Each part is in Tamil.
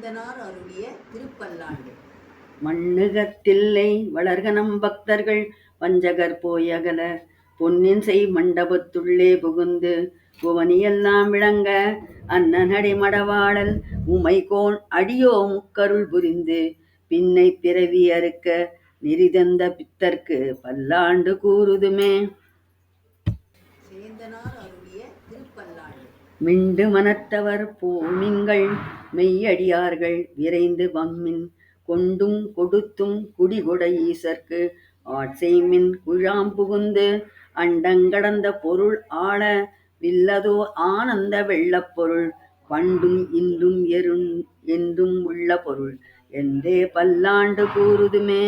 சேந்தனார் அருளிய திருப்பல்லாண்டு. மண்ணுகத்தில்லை வளர்கனம் பக்தர்கள் வஞ்சகர் போயகல பொன்னின் செய் மண்டபத்துள்ளே புகுந்து புவனியெல்லாம் விளங்க அன்னநடை மடவாளல் உமைகோன் அடியோ முக்கருள் புரிந்து பின்னை பிறவி அறுக்க நெறிதந்த பித்தர்க்கு பல்லாண்டு கூறுதுமே. சேந்தனார் மிண்டு மனத்தவர் போமின்கள் மெய்யடியார்கள் விரைந்து வம்மின் கொண்டும் கொடுத்தும் குடிகொட ஈசர்க்கு ஆட்செய்மின் குழாம் புகுந்து அண்டங்கடந்த பொருள் ஆள வில்லதோ ஆனந்த வெள்ளப் பொருள் பண்டும் இன்றும் எருண் என்றும் உள்ள பொருள் என்றே பல்லாண்டு கூறுதுமே.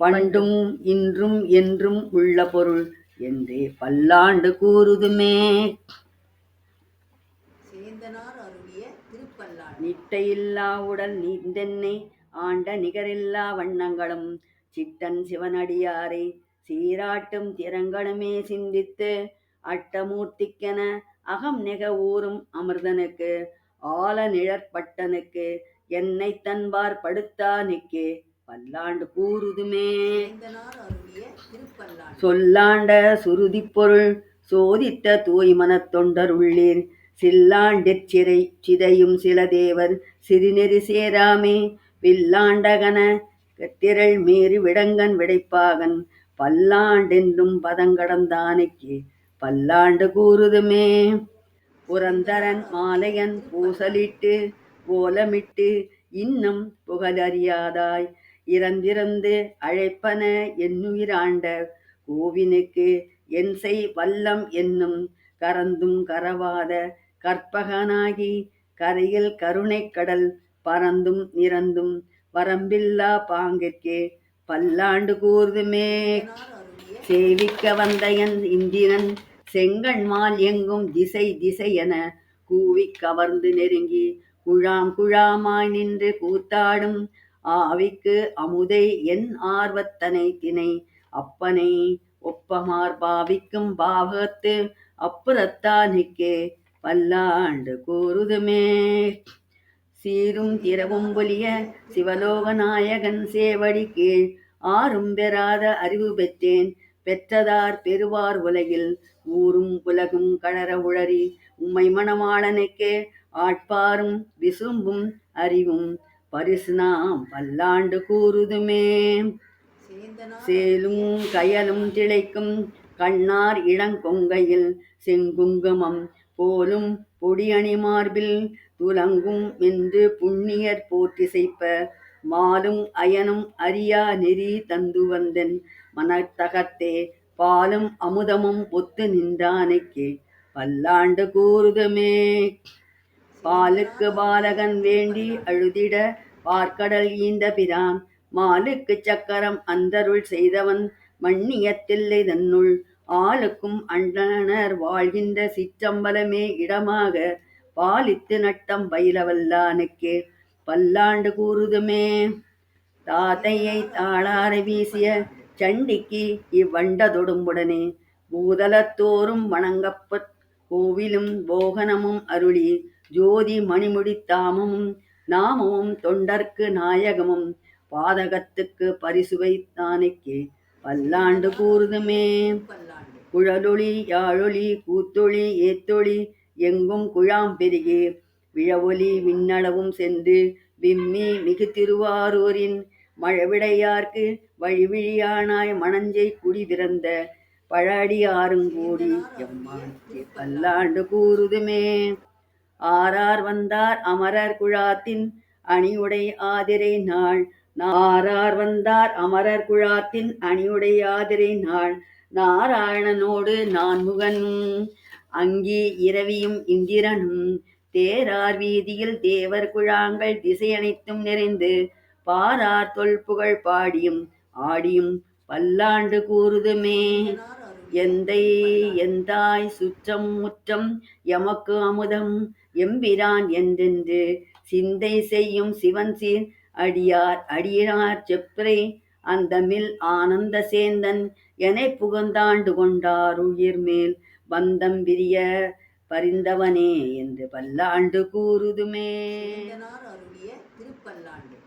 பண்டும் இன்றும் என்றும் உள்ள பொருள் என்றே பல்லாண்டு கூறுதுமே. சேந்தனார் அருளிய திருப்பல்லாண்டு நிட்டையில்லா உடல் நீந்தென்னை ஆண்ட நிகரில்லா வண்ணங்களும் சிட்டன் சிவனடியாரை சீராட்டும் திறங்களுமே சிந்தித்து அட்டமூர்த்திக்கென அகம் நெக ஊறும் அமிர்தனுக்கு ஆல நிழற்பட்டனுக்கு என்னை தன்பார் படுத்தானுக்கே பல்லாண்டு கூறுதுமே. சொல்லாண்ட சுருதிப் பொருள் சோதித்த தூய்மனத் தொண்டர் உள்ளீர் சில்லாண்டிற் சிறை சிதையும் சில தேவர் சிறுநெறி சேராமே. வில்லாண்டகன திரள் மீறி விடங்கன் விடைப்பாகன் பல்லாண்டென்றும் பதங்கடந்தானைக்கு பல்லாண்டு கூறுதுமே. புரந்தரன் மாலையன் பூசலிட்டு ஓலமிட்டு இன்னும் புகழறியாதாய். இறந்திறந்து அழைப்பன என்னுயிராண்ட கோவினுக்கு என் செய் வல்லம் என்னும் கரந்தும் கரவாத கற்பகனாகி கரையில் கருணை கடல் பறந்தும் நிறந்தும் வரம்பில்லா பாங்கிற்கே பல்லாண்டு கூர்துமே. சேவிக்க வந்த என் இந்திரன் செங்கண்மால் எங்கும் திசை திசை என கூவி கவர்ந்து நெருங்கி குழாம் குழாமாய் நின்று கூத்தாடும் ஆவிக்கு அமுதை என் ஆர்வத்தனை தினை அப்பனை ஒப்பமார் பாவிக்கும் பாவகத்து அப்புறத்தானுக்கே பல்லாண்டு கூறுதுமே. சீரும் திரவும் பொலிய சிவலோகநாயகன் சேவடி கீழ் ஆறும் பெறாத அறிவு பெற்றேன். பெற்றதார் பெறுவார் உலகில். ஊரும் உலகும் கழற உளறி உம்மை மணமாளனுக்கே ஆட்பாரும் விசும்பும் அறிவும் பரிசு நாம் பல்லாண்டு கூறுதுமே. சேலும் கயலும் திளைக்கும் கண்ணார் இளங்கொங்கையில் செங்குங்குமம் போலும் பொடியணி மார்பில் துலங்கும் என்று புண்ணியர் போற்றிசைப்ப மாலும் அயனும் அறியா நெறி தந்து வந்தன் மனத்தகத்தே பாலும் அமுதமும் ஒத்து நின்றானைக்கே. பல்லாண்டு கூறுதமே பாலுக்கு பாலகன் வேண்டி அழுதிட பார்க்கடல் ஈந்த பிரான் மாலுக்கு சக்கரம் அந்தருள் செய்தவன் மண்ணியத்தில்லை தன்னுள் ஆளுக்கும் அண்டனர் வாழ்கின்ற சிற்றம்பலமே இடமாக பாலித்து நட்டம் பயிலவல்லானுக்கே பல்லாண்டு கூறுதுமே. தாத்தையை தாளார வீசிய சண்டிக்கு இவ்வண்ட தொடும்புடனே பூதலத்தோறும் வணங்கப்ப கோவிலும் போகனமும் அருளி ஜோதி மணிமுடி தாமமும் நாமமும் தொண்டர்க்கு நாயகமும் பாதகத்துக்கு பரிசுவைத்தானுக்கே பல்லாண்டு கூறுதுமே. குழலொளி யாழொளி கூத்தொளி ஏத்தொளி எங்கும் குழாம் பெருகி. விழவொலி விண்ணளவும் சென்று விம்மி மிகு திருவாரூரின் மழவிடையார்க்கு வழிவிழியானாய் மணஞ்சை குடி பிறந்த ஆறுங்கூடி எம்மானுக்கே பல்லாண்டு கூறுதுமே. ஆரார் வந்தார் அமரர் குழாத்தின் அணியுடை ஆதிரை நாள். ஆறார் வந்தார் அமரர் குழாத்தின் அணியுடை ஆதிரை நாள். நாராயணனோடு நான்முகனும் அங்கே இரவியும் இந்திரனும் தேரார் வீதியில் தேவர் குழாங்கள் திசையனைத்தும் நிறைந்து பாரார் தொல்புகழ் பாடியும் ஆடியும் பல்லாண்டு கூறுதுமே. எந்தை எந்தாய் சுற்றம் முற்றம் எமக்கு அமுதம் எம்பிரான் என்றென்று சிந்தை செய்யும் சிவன் சீர் அடியார் அடியார் செப்பரை அந்தமில் ஆனந்த சேந்தன் எனை புகழ்ந்தாண்டு கொண்டார் உயிர் மேல் பந்தம் விரிய பரிந்தவனே என்று பல்லாண்டு கூறுதுமே. அருளிய திருப்பல்லாண்டு.